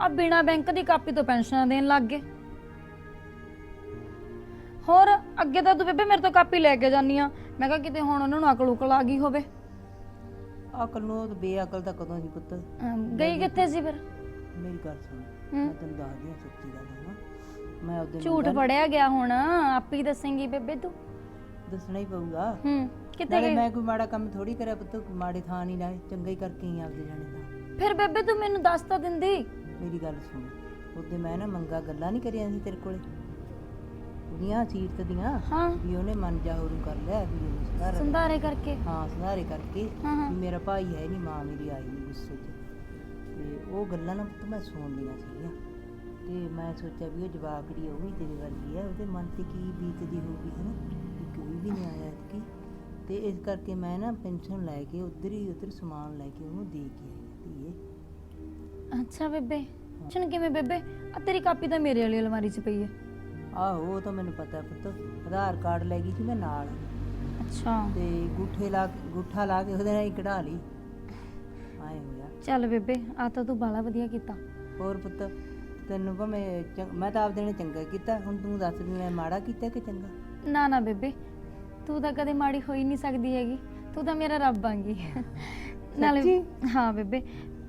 ਆ ਬਿਨਾ ਬੈਂਕ ਦੀ ਕਾਪੀ ਤੋਂ ਪੈਨਸ਼ਨਾਂ ਦੇਣ ਲੱਗ ਗਏ। ਹੋਰ ਅੱਗੇ ਤਾਂ ਤੂੰ ਬੇਬੇ ਮੇਰੇ ਤੋਂ ਕਾਪੀ ਲੈ ਕੇ ਜਾਨੀ ਆ। ਮੈਂ ਕਿਹਾ ਕਿਤੇ ਹੁਣ ਉਹਨਾਂ ਨੂੰ ਅਕਲ ਉਕਲ ਆ ਗਈ ਹੋਵੇ। ਅਕਲ ਨੂੰ ਉਹ ਬੇਅਕਲ ਤਾਂ ਕਦੋਂ ਸੀ ਪੁੱਤ? ਅਮ, ਗਈ ਕਿੱਥੇ ਸੀ ਫਿਰ? ਮੇਰੀ ਗੱਲ ਸੁਣ। ਮੈਂ ਤੈਨੂੰ ਦੱਸਦੀ ਹਾਂ ਸੱਚੀ ਗੱਲ ਹਾਂ ਮੈਂ ਉਹਦੇ ਝੂਠ ਫੜਿਆ ਗਿਆ ਹੁਣ ਆਪੇ ਦੱਸੇਂਗੀ ਬੇਬੇ ਤੂੰ। ਦੱਸਣਾ ਹੀ ਪਊਗਾ। ਹੂੰ ਕਿੱਥੇ ਨਾਲੇ ਗਈ ਮੈਂ ਕੋਈ ਮਾੜਾ ਕੰਮ ਥੋੜੀ ਕਰਿਆ ਪੁੱਤ ਮਾੜੇ ਥਾਂ ਨਹੀਂ ਲਾਏ ਚੰਗਾ ਹੀ ਕਰਕੇ ਹੀ ਆਪਦੇ ਜਾਣੇ ਦਾ ਫਿਰ ਬੇਬੇ ਤੂੰ ਮੈਨੂੰ ਦੱਸ ਤਾਂ ਦਿੰਦੀ। ਮੇਰੀ ਗੱਲ ਸੁਣ ਉਹਦੇ ਮੈਂ ਨਾ ਮੰਗਾ ਗੱਲਾਂ ਨਹੀਂ ਕਰੀਆਂ ਸੀ ਤੇਰੇ ਕੋਲੇ। ਉਹਦੀਆਂ ਸੀਰਤ ਦੀਆਂ ਹਾਂ। ਵੀ ਉਹਨੇ ਮਨ ਜਾ ਹੋਰੂ ਕਰ ਲਿਆ ਵੀ ਉਹਨੂੰ ਸੁਧਾਰ ਸੰਧਾਰੇ ਕਰਕੇ? ਹਾਂ ਸੁਧਾਰੇ ਕਰਕੇ ਹਾਂ ਹਾਂ। ਵੀ ਮੇਰਾ ਭਾਈ ਹੈ ਨਹੀਂ ਮਾਂ ਮੇਰੀ ਆਈ ਨਹੀਂ ਗੁੱਸੇ 'ਚ। ਤੇ ਉਹ ਗੱਲਾਂ ਨਾ ਪੁੱਤ ਮੈਂ ਸੁਣ ਲਈਆਂ ਸੀਗੀਆਂ। ਤੇ ਮੈਂ ਸੋਚਿਆ ਵੀ ਉਹ ਜਵਾਕੜੀ ਉਹ ਵੀ ਤੇਰੇ ਵਰਗੀ ਹੈ ਉਹਦੇ ਮਨ ਤੇ ਕੀ ਬੀਤਦੀ ਹੋਊਗੀ ਹਨਾ? ਵੀ ਨਹੀਂ ਆਇਆ ਇਤਕੀ ਤੇ ਇਸ ਕਰਕੇ ਮੈਂ ਨਾ ਪੈਨਸ਼ਨ ਲੈ ਕੇ ਉਧਰ ਹੀ ਉਧਰ ਸਮਾਨ ਲੈ ਕੇ ਉਹਨੂੰ ਦੇ ਕੇ ਆਈ ਧੀਏ। ਅੱਛਾ ਬੇਬੇ ਚਣ ਕਿਵੇਂ ਬੇਬੇ? ਆ ਤੇਰੀ ਕਾਪੀ ਤਾਂ ਮੇਰੇ ਵਾਲੀ ਅਲਮਾਰੀ 'ਚ ਪਈ ਹੈ। ਆਹੋ ਉਹ ਤਾਂ ਮੈਨੂੰ ਪਤਾ ਪੁੱਤ। ਆਧਾਰ ਕਾਰਡ ਲੈ ਗਈ ਸੀ ਮੈਂ ਨਾਲ। ਅੱਛਾ। ਤੇ ਗੂਠੇ ਲਾ ਕੇ ਗੂਠਾ ਲਾ ਕੇ ਉਹਦੇ ਨਾਲ ਹੀ ਕਢਾ ਲਈ। ਆਏ ਹੋਇਆ। ਚੱਲ ਬੇਬੇ ਆ ਤਾਂ ਤੂੰ ਬਾਲਾ ਵਧੀਆ ਕੀਤਾ। ਹੋਰ ਪੁੱਤ ਤੈਨੂੰ ਭਾਵੇਂ ਚੰ- ਮੈਂ ਤਾਂ ਆਪਦੇ ਨੇ ਚੰਗਾ ਕੀਤਾ। ਹੁਣ ਤੂੰ ਦੱਸ ਵੀ ਮੈਂ ਮਾੜਾ ਕੀਤਾ ਕਿ ਚੰਗਾ? ਨਾ ਨਾ ਬੇਬੇ ਤੂੰ ਤਾਂ ਕਦੇ ਮਾੜੀ ਹੋਈ ਨਹੀਂ ਸਕਦੀ ਹੈਗੀ ਤੂੰ ਤਾਂ ਮੇਰਾ ਰੱਬ ਆਂਗੀ ਨਾਲੇ ਹਾਂ ਬੇਬੇ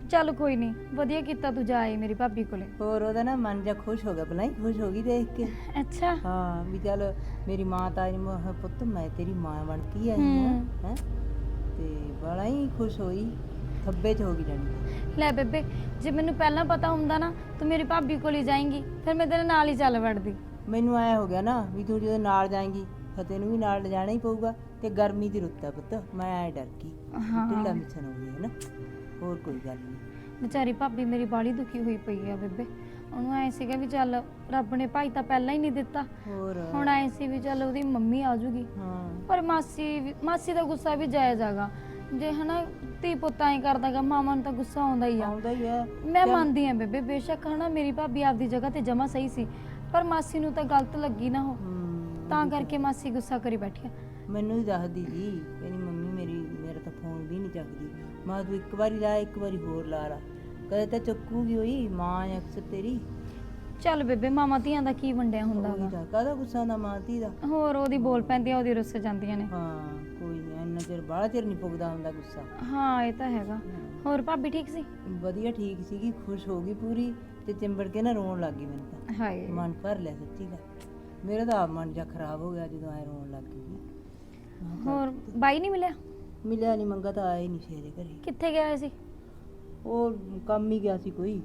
ਚੱਲ ਕੋਈ ਨਹੀਂ ਵਧੀਆ ਕੀਤਾ ਤੂੰ ਜਾ ਆਈ ਮੇਰੀ ਭਾਬੀ ਕੋਲੇ। ਹੋਰ ਉਹਦਾ ਨਾ ਮਨ ਜਾ ਖੁਸ਼ ਹੋ ਗਿਆ ਬਲਾਈ ਖੁਸ਼ ਹੋ ਗਈ ਦੇਖ ਕੇ। ਅੱਛਾ। ਹਾਂ ਵੀ ਚੱਲ ਮੇਰੀ ਮਾਂ ਤਾਂ ਆਈ ਮੈਂ ਕਿਹਾ, ਪੁੱਤ ਮੈਂ ਤੇਰੀ ਮਾਂ ਬਣ ਕੇ ਆਈ ਹਾਂ। ਹੂੰ। ਤੇ ਬੜਾ ਹੀ ਖੁਸ਼ ਹੋਈ ਥੱਬੇ ਚ ਹੋ ਗਈ ਜਾਣੀ। ਲੈ ਬੇਬੇ ਜੇ ਮੈਨੂੰ ਪਹਿਲਾਂ ਪਤਾ ਹੁੰਦਾ ਨਾ ਤੂੰ ਮੇਰੀ ਭਾਬੀ ਕੋਲ ਜਾਏਂਗੀ ਫਿਰ ਮੈਂ ਤੇਰੇ ਨਾਲ ਹੀ ਚੱਲ ਵੜਦੀ। ਮੈਨੂੰ ਆਇਆ ਹੋ ਗਿਆ ਨਾ ਵੀ ਤੂੰ ਜਦੋਂ ਨਾਲ ਜਾਏਂਗੀ ਫਤਿਹ ਨੂੰ ਵੀ ਨਾਲ ਲਿਜਾਣਾ ਹੀ ਪਊਗਾ ਤੇ ਗਰਮੀ ਦੀ ਰੁੱਤ ਆ ਪੁੱਤ ਮੈਂ ਐ ਡਰ ਗਈ। ਹਾਂ। ਢਿੱਲਾ ਮਿੱਛਣ ਹੋ ਹੈ ਨਾ ਹੋਰ ਕੋਈ ਗੱਲ ਨਹੀਂ ਵਿਚਾਰੀ ਭਾਬੀ ਮੇਰੀ ਬਾਲੀ ਦੁਖੀ ਹੋਈ ਪਈ ਆ ਬੇਬੇ। ਉਹਨੂੰ ਐ ਸੀਗਾ ਵੀ ਚੱਲ ਰੱਬ ਨੇ ਭਾਈ ਤਾਂ ਪਹਿਲਾਂ ਹੀ ਨਹੀਂ ਦਿੱਤਾ। ਹੋਰ। ਹੁਣ ਐ ਸੀ ਵੀ ਚੱਲ ਉਹਦੀ ਮੰਮੀ ਆ ਜੂਗੀ। ਹਾਂ। ਪਰ ਮਾਸੀ ਵੀ- ਮਾਸੀ ਦਾ ਗੁੱਸਾ ਵੀ ਜਾਇਜ਼ ਹੈਗਾ। ਜੇ ਹਨਾ ਧੀ ਪੁੱਤ ਐ ਕਰਦਾਗਾ ਮਾਵਾਂ ਨੂੰ ਤਾਂ ਗੁੱਸਾ ਆਉਂਦਾ ਹੀ ਆ। ਆਉਂਦਾ ਹੀ ਹੈ ਮੈਂ ਮੰਨਦੀ ਆ ਬੇਬੇ ਬੇਸ਼ੱਕ ਹਨਾ ਮੇਰੀ ਭਾਬੀ ਆਪਦੀ ਜਗ੍ਹਾ ਤੇ ਜਮਾ ਸਹੀ ਸੀ। ਪਰ ਮਾਸੀ ਨੂੰ ਤਾਂ ਗਲਤ ਲੱਗੀ ਨਾ ਉਹ ਹਮ, ਤਾਂ ਕਰਕੇ ਮਾਸੀ ਗੁੱਸਾ ਕਰੀ ਬੈਠੀ ਆ। ਮੈਨੂੰ ਹੀ ਦੱਸਦੀ ਜੀ ਕਹਿੰਦੀ ਮੰਮੀ ਮੇਰੀ ਮੇਰਾ ਤਾਂ ਫੋਨ ਵੀ ਨਹੀਂ ਚੱਕਦੀ। ਮੈਂ ਤੂੰ ਇੱਕ ਵਾਰੀ ਲਾ ਇੱਕ ਵਾਰੀ ਹੋਰ ਲਾ ਲਾ। ਕਦੇ ਤਾਂ ਚੱਕੂਗੀ ਹੋਈ ਮਾਂ ਅਕਸਰ ਤੇਰੀ। ਚੱਲ ਬੇਬੇ ਮਾਮਾ ਧੀਆਂ ਦਾ ਕੀ ਵੰਡਿਆ ਹੁੰਦਾ ਉਹੀ ਵਾ? ਤਾਂ ਕਾਹਦਾ ਗੁੱਸਾ ਦਾ ਮਾਂ ਧੀ ਦਾ? ਹੋਰ ਉਹਦੀ ਬੋਲ ਪੈਂਦੀਆਂ ਉਹਦੀ ਰੁੱਸ ਜਾਂਦੀਆਂ ਨੇ। ਹਾਂ ਕੋਈ ਨਹੀਂ ਇੰਨਾ ਚਿਰ ਬਾਹਲਾ ਚਿਰ ਨਹੀਂ ਪੁੱਗਦਾ ਹੁੰਦਾ ਗੁੱਸਾ। ਹਾਂ ਇਹ ਤਾਂ ਹੈਗਾ। ਹੋਰ ਭਾਬੀ ਠੀਕ ਸੀ? ਵਧੀਆ ਠੀਕ ਸੀਗੀ ਖੁਸ਼ ਹੋ ਗਈ ਪੂਰੀ ਤੇ ਚਿੰਬੜ ਕੇ ਨਾ ਰੋਣ ਲੱਗ ਗਈ ਮੈਨੂੰ ਤਾਂ। ਹਾਏ। ਮਨ ਭਰ ਲਿਆ ਸੱਚੀ ਗੱਲ। ਮੇਰਾ ਤਾਂ ਆਪ ਮਨ ਜਾ ਖਰਾਬ ਹੋ ਗਿਆ ਜਦੋਂ ਐ ਰੋਣ ਲੱਗ ਗਈ। ਹੋਰ ਬਾਈ ਨਹੀਂ ਮਿਲਿਆ? ਮਿਲਿਆ ਨਹੀਂ ਮੰਗਾ ਤਾਂ ਆਏ ਨਹੀਂ ਸ਼ੇਰੇ ਘਰੇ। ਕਿੱਥੇ ਗਿਆ ਹੋਇਆ ਸੀ? ਉਹ ਕੰਮ ਹੀ ਗਿਆ ਸੀ ਕੋਈ।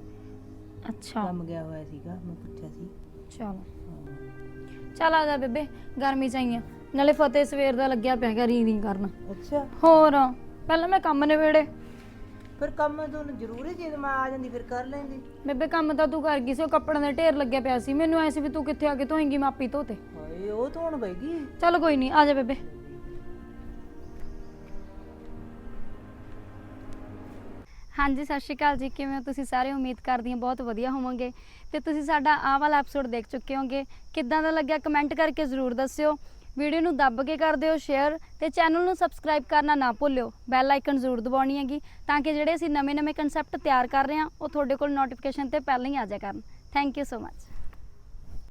ਅੱਛਾ। ਕੰਮ ਗਿਆ ਹੋਇਆ ਸੀਗਾ ਮੈਂ ਪੁੱਛਿਆ ਸੀ। ਚਲ। ਹਾਂ। ਚੱਲ ਆ ਜਾ ਬੇਬੇ ਗਰਮੀ ਚ ਆਈਆਂ ਨਾਲੇ ਫਤਿਹ ਸਵੇਰ ਦਾ ਲੱਗਿਆ ਪਿਆ ਹੈਗਾ ਰੀ ਰੀ ਕਰਨ। ਅੱਛਾ। ਹੋਰ ਪਹਿਲਾਂ ਮੈਂ ਕੰਮ ਨਿਬੇੜੇ। ਫਿਰ ਕੰਮ ਤੁਹਾਨੂੰ ਜ਼ਰੂਰੀ ਜੇ ਮੈਂ ਆ ਜਾਂਦੀ ਫਿਰ ਕਰ ਲੈਂਦੀ। ਬੇਬੇ ਕੰਮ ਤਾਂ ਤੂੰ ਕਰ ਗਈ ਸੀ ਉਹ ਕੱਪੜਿਆਂ ਦਾ ਢੇਰ ਲੱਗਿਆ ਪਿਆ ਸੀ। ਮੈਨੂੰ ਐ ਸੀ ਵੀ ਤੂੰ ਕਿੱਥੇ ਆ ਕੇ ਧੋਏਂਗੀ ਮੈਂ ਆਪੀ ਧੋਤੇ ਹਾਏ ਉਹ ਧੋਣ ਬੈਗੀ ਚੱਲ ਕੋਈ ਨਹੀਂ ਆ ਜਾ ਬੇਬੇ। ਹਾਂਜੀ ਸਤਿ ਸ਼੍ਰੀ ਅਕਾਲ ਜੀ। ਕਿਵੇਂ ਹੋ ਤੁਸੀਂ ਸਾਰੇ? ਉਮੀਦ ਕਰਦੀ ਹਾਂ ਬਹੁਤ ਵਧੀਆ ਹੋਵੋਗੇ। ਤੇ ਤੁਸੀਂ ਸਾਡਾ ਆਹ ਵਾਲਾ ਐਪੀਸੋਡ ਦੇਖ ਚੁੱਕੇ ਹੋਗੇ ਕਿੱਦਾਂ ਦਾ ਲੱਗਿਆ? ਕਮੈਂਟ ਕਰਕੇ ਜ਼ਰੂਰ ਦੱਸਿਓ। ਵੀਡੀਓ ਨੂੰ ਦੱਬ ਕੇ ਕਰ ਦਿਓ ਸ਼ੇਅਰ ਤੇ ਚੈਨਲ ਨੂੰ ਸਬਸਕ੍ਰਾਈਬ ਕਰਨਾ ਨਾ ਭੁੱਲਿਓ। ਬੈਲ ਆਈਕਨ ਜ਼ਰੂਰ ਦਬਾਉਣੀ ਹੈਗੀ ਤਾਂ ਕਿ ਜਿਹੜੇ ਅਸੀਂ ਨਵੇਂ-ਨਵੇਂ ਕਨਸੈਪਟ ਤਿਆਰ ਕਰ ਰਹੇ ਹਾਂ, ਉਹ ਤੁਹਾਡੇ ਕੋਲ ਨੋਟੀਫਿਕੇਸ਼ਨ ਤੇ ਪਹਿਲਾਂ ਹੀ ਆ ਜਾਇਆ ਕਰਨ। Thank you so much